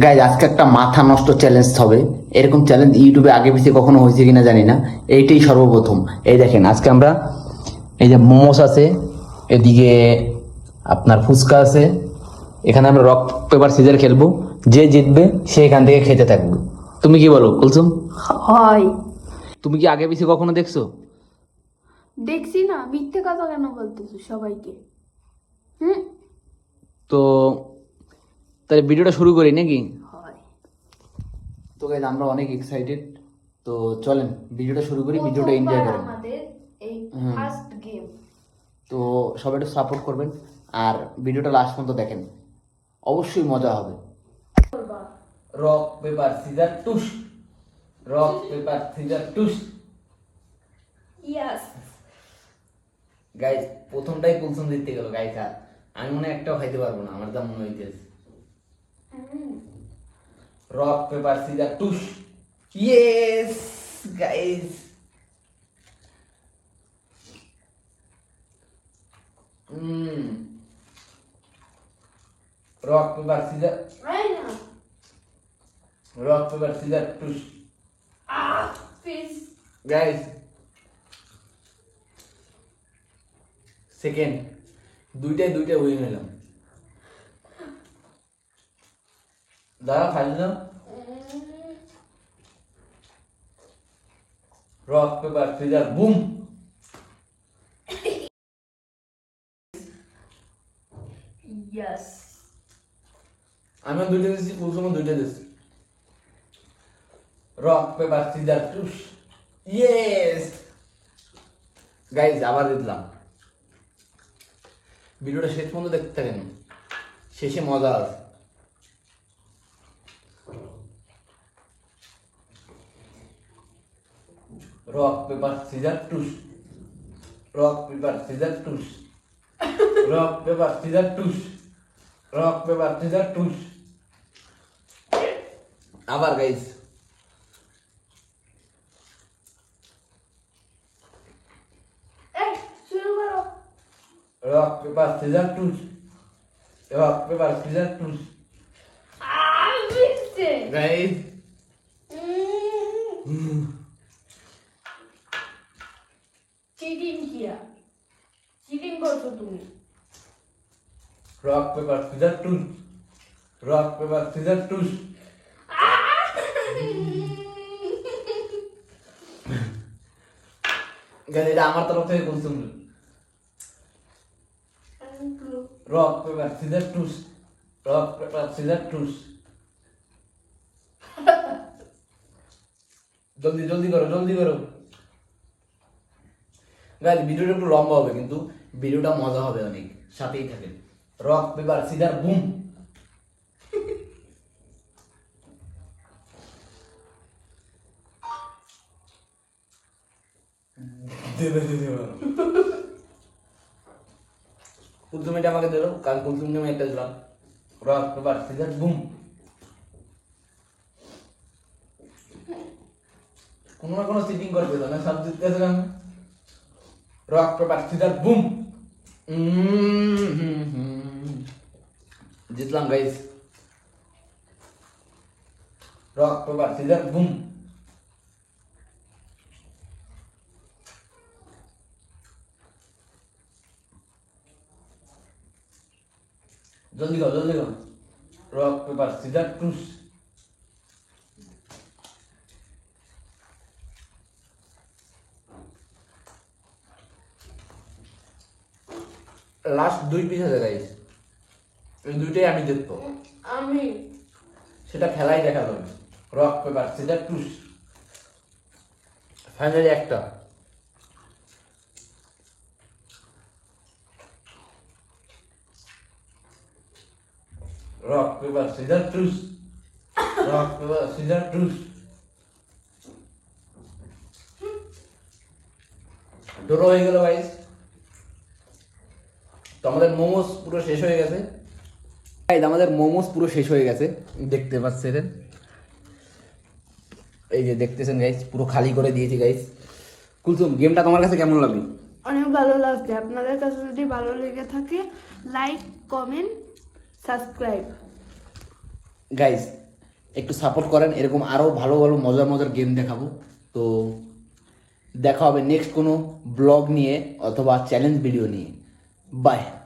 Guys আজকে একটা মাথা নষ্ট চ্যালেঞ্জ হবে। এরকম চ্যালেঞ্জ ইউটিউবে আগে পিছিয়ে কখনো হয়েছে কিনা জানি না। এইটাই সর্বপ্রথম। এই দেখেন আজকে আমরা এই যে মোমোস আছে এদিকে আপনার ফুচকা আছে এখানে আমরা রক পেপার সিজার খেলব। যে জিতবে সে এখান থেকে খেতে থাকবে। তুমি কি বলো কুলসুম? হয়। তুমি কি আগে পিছিয়ে কখনো দেখছ? দেখছি না মিথ্যে কথা কেন বলতেছো সবাইকে? হুম? তো তাহলে ভিডিওটা শুরু করি নাকি? তো গাইজ আমরা অনেক এক্সাইটেড তো চলেন ভিডিওটা শুরু করি ভিডিওটা এনজয় করেন। আমাদের এই ফার্স্ট গেম তো সবাই একটু সাপোর্ট করবেন। আর ভিডিওটা লাস্ট পর্যন্ত দেখেন। অবশ্যই মজা হবে। Rock paper scissor toss rock paper scissor toss yes guys প্রথমটাই Kulsum দিতে গেল গাইজ আর আমি মনে হয় একটাও খাইতে পারব না আমার যা মনে হইতেছে। Rock paper scissor toss yes guys Mm. Rock paper scissor I না rock paper scissor toss ah please guys second দুইটাই দুইটা উইন হইলাম দাদা খাইলাম rock paper scissor boom yes আমি দুইটা দিচ্ছি কুলসুমও দুইটা দিচ্ছি rock paper scissor toss yes guys আবার দিলাম ভিডিওটা শেষ পর্যন্ত দেখতে থাকেন শেষে মজা আছে rock paper scissor toss rock paper scissor toss rock paper scissor toss rock paper scissor toss আবার গাইজ এই শুরু করো rock paper scissor toss rock paper scissor toss ah মিথ্যে গাইজ চিটিং কিয়া চিটিং করছ তুমি. Rock paper scissor toss rock paper scissor toss এটা আমার তরফ থেকে বলছেন rock paper scissor toss rock paper scissor toss জলদি জলদি করো জলদি করো। গাইজ ভিডিওটা একটু লম্বা হবে, কিন্তু ভিডিওটা মজা হবে অনেক। সাথেই থাকেন। রক পেপার সিজার বুম দেবে এটা আমাকে দিল কাল কুলতুম আমি একটা দিলাম। রক পেপার সিজার বুম কোনো না কোনো সিটিং করবে না সব জিততে আছে আমি rock paper scissor boom জিতলাম guys rock paper scissor boom জলদি করো জলদি করো rock paper scissor toss last দুই পিস আছে গাইস এই দুইটাই আমি জিতবো আমি। সেটা খেলাই দেখা যাবে rock paper scissor toss finally একটা। Rock paper scissor toss rock paper scissor toss draw হয়ে গেল গাইস তো আমাদের মোমোস পুরো শেষ হয়ে গেছে। আমাদের মোমোস পুরো শেষ হয়ে গেছে। দেখতে পাচ্ছেন? এই যে দেখতেছেন গাইস পুরো খালি করে দিয়েছি গাইস কুলসুম গেমটা তোমার কাছে কেমন লাগল? অনেক ভালো লাগছে। আপনাদের কাছে যদি ভালো লেগে থাকে লাইক কমেন্ট সাবস্ক্রাইব গাইস একটু সাপোর্ট করেন। এরকম আরও ভালো ভালো মজার মজার গেম দেখাবো। তো দেখা হবে নেক্সট কোনো ব্লগ নিয়ে অথবা চ্যালেঞ্জ ভিডিও নিয়ে। Bye.